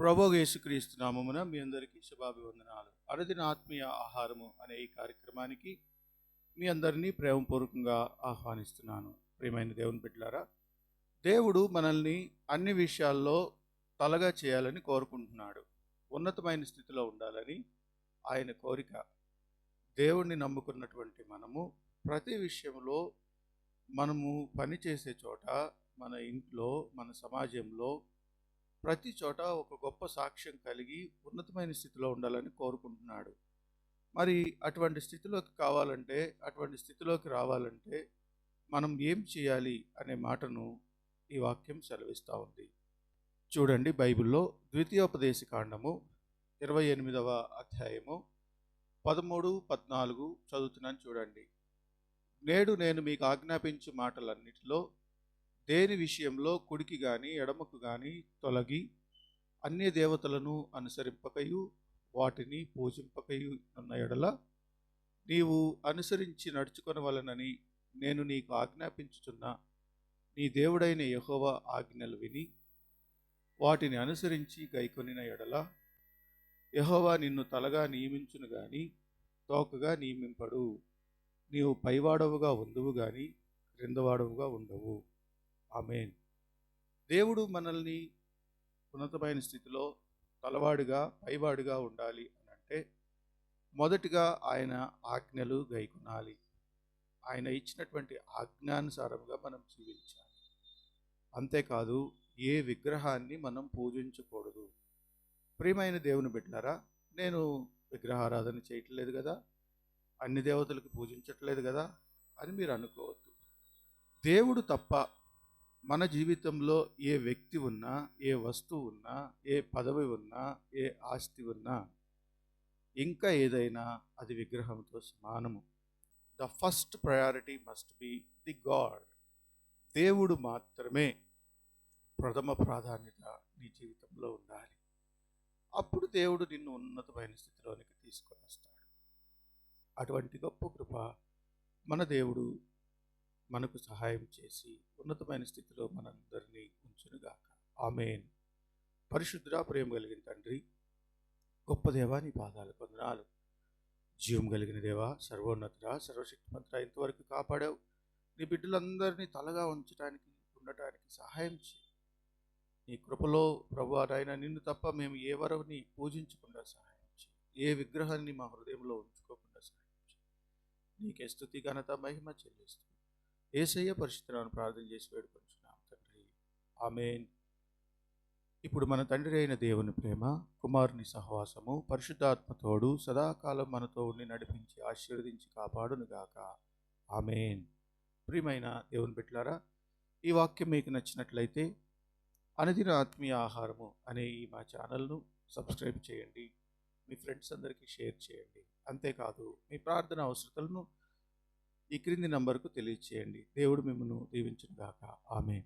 ప్రభు యేసుక్రీస్తు నామమున మీ అందరికీ శుభాభివందనాలు. అనుదిన ఆత్మీయ ఆహారము అనే ఈ కార్యక్రమానికి మీ అందరినీ ప్రేమపూర్వకంగా ఆహ్వానిస్తున్నాను. ప్రియమైన దేవుని బిడ్డలారా దేవుడు మనల్ని అన్ని విషయాల్లో తలగా చేయాలని కోరుకుంటున్నాడు. ఉన్నతమైన స్థితిలో ఉండాలని ఆయన కోరిక. దేవుణ్ణి నమ్ముకున్నటువంటి మనము ప్రతి విషయంలో మనము పనిచేసే చోట మన ఇంట్లో మన సమాజంలో ప్రతి చోట ఒక గొప్ప సాక్ష్యం కలిగి ఉన్నతమైన స్థితిలో ఉండాలని కోరుకుంటున్నాడు. మరి అటువంటి స్థితిలోకి కావాలంటే అటువంటి స్థితిలోకి రావాలంటే మనం ఏం చేయాలి అనే మాటను ఈ వాక్యం సెలవిస్తూ ఉంది. చూడండి బైబిల్లో ద్వితీయోపదేశ కాండము ఇరవై ఎనిమిదవ అధ్యాయము పదమూడు పద్నాలుగు చదువుతున్నాను చూడండి. నేడు నేను మీకు ఆజ్ఞాపించు మాటలన్నిటిలో దేని విషయంలో కుడికి గాని ఎడమకు గాని తొలగి అన్య దేవతలను అనుసరింపకయు వాటిని పూజింపకయు ఉన్న ఎడల నీవు అనుసరించి నడుచుకొనవలనని నేను నీకు ఆజ్ఞాపించుచున్న. నీ దేవుడైన యహోవ ఆజ్ఞలు విని వాటిని అనుసరించి గైకొనిన ఎడల యహోవా నిన్ను తలగా నియమించును గాని తోకగా నియమింపడు. నీవు పైవాడవుగా ఉందువు గాని క్రిందవాడవుగా ఉండవు. ఆమెన్. దేవుడు మనల్ని ఉన్నతమైన స్థితిలో తలవాడుగా పైవాడుగా ఉండాలి అని అంటే మొదటిగా ఆయన ఆజ్ఞలు గైకొనాలి. ఆయన ఇచ్చినటువంటి ఆజ్ఞానుసారంగా మనం జీవించాలి. అంతేకాదు ఏ విగ్రహాన్ని మనం పూజించకూడదు. ప్రియమైన దేవుని బిడ్డారా నేను విగ్రహారాధన చేయట్లేదు కదా అన్ని దేవతలకు పూజించట్లేదు కదా అని మీరు అనుకోవద్దు. దేవుడు తప్ప మన జీవితంలో ఏ వ్యక్తి ఉన్నా ఏ వస్తువు ఉన్నా ఏ పదవి ఉన్నా ఏ ఆస్తి ఉన్నా ఇంకా ఏదైనా అది విగ్రహంతో సమానము. The first priority must be the god దేవుడు మాత్రమే ప్రథమ ప్రాధాన్యత నీ జీవితంలో ఉండాలి. అప్పుడు దేవుడు నిన్ను ఉన్నతమైన స్థితిలోనికి తీసుకొని వస్తాడు. అటువంటి గొప్ప కృప మన దేవుడు మనకు సహాయం చేసి ఉన్నతమైన స్థితిలో మనందరినీ ఉంచునుగాక. ఆమెన్. పరిశుద్ధ ప్రేమ కలిగిన తండ్రి గొప్ప దేవా నీ పాదాలు కొందనాలు జీవం కలిగిన దేవా సర్వోన్నతుడా సర్వశక్తిమంతుడా ఇంతవరకు కాపాడావు. నీ బిడ్డలందరినీ తలగా ఉంచడానికి ఉండటానికి సహాయం చేయి. నీ కృపలో ప్రభు ఆయన నిన్ను తప్ప మేము ఏ వరవని పూజించకుండా సహాయం చేయి. ఏ విగ్రహాన్ని మా హృదయంలో ఉంచుకోకుండా సహాయం చేయి. నీకే స్థుతి ఘనత మహిమ చెల్లిస్తుంది ఏసయ్య పరిశుద్ధులను ప్రార్థన చేసి వేడుకొంచున్నాం తండ్రి. ఆమెన్. ఇప్పుడు మన తండ్రి అయిన దేవుని ప్రేమ కుమారుని సహవాసము పరిశుద్ధాత్మతోడు సదాకాలం మనతో ఉండి నడిపించి ఆశీర్వదించి కాపాడునుగాక. ఆమెన్. ప్రియమైన దేవుని బిట్లారా ఈ వాక్యం మీకు నచ్చినట్లయితే అనదిన ఆత్మీయ ఆహారము అనే ఈ మా ఛానల్ను సబ్స్క్రైబ్ చేయండి. మీ ఫ్రెండ్స్ అందరికీ షేర్ చేయండి. అంతేకాదు మీ ప్రార్థన అవసరతలను ఈ క్రింది నంబర్కు తెలియచేయండి. దేవుడు మిమ్మల్ని దీవించుగాక ఆమె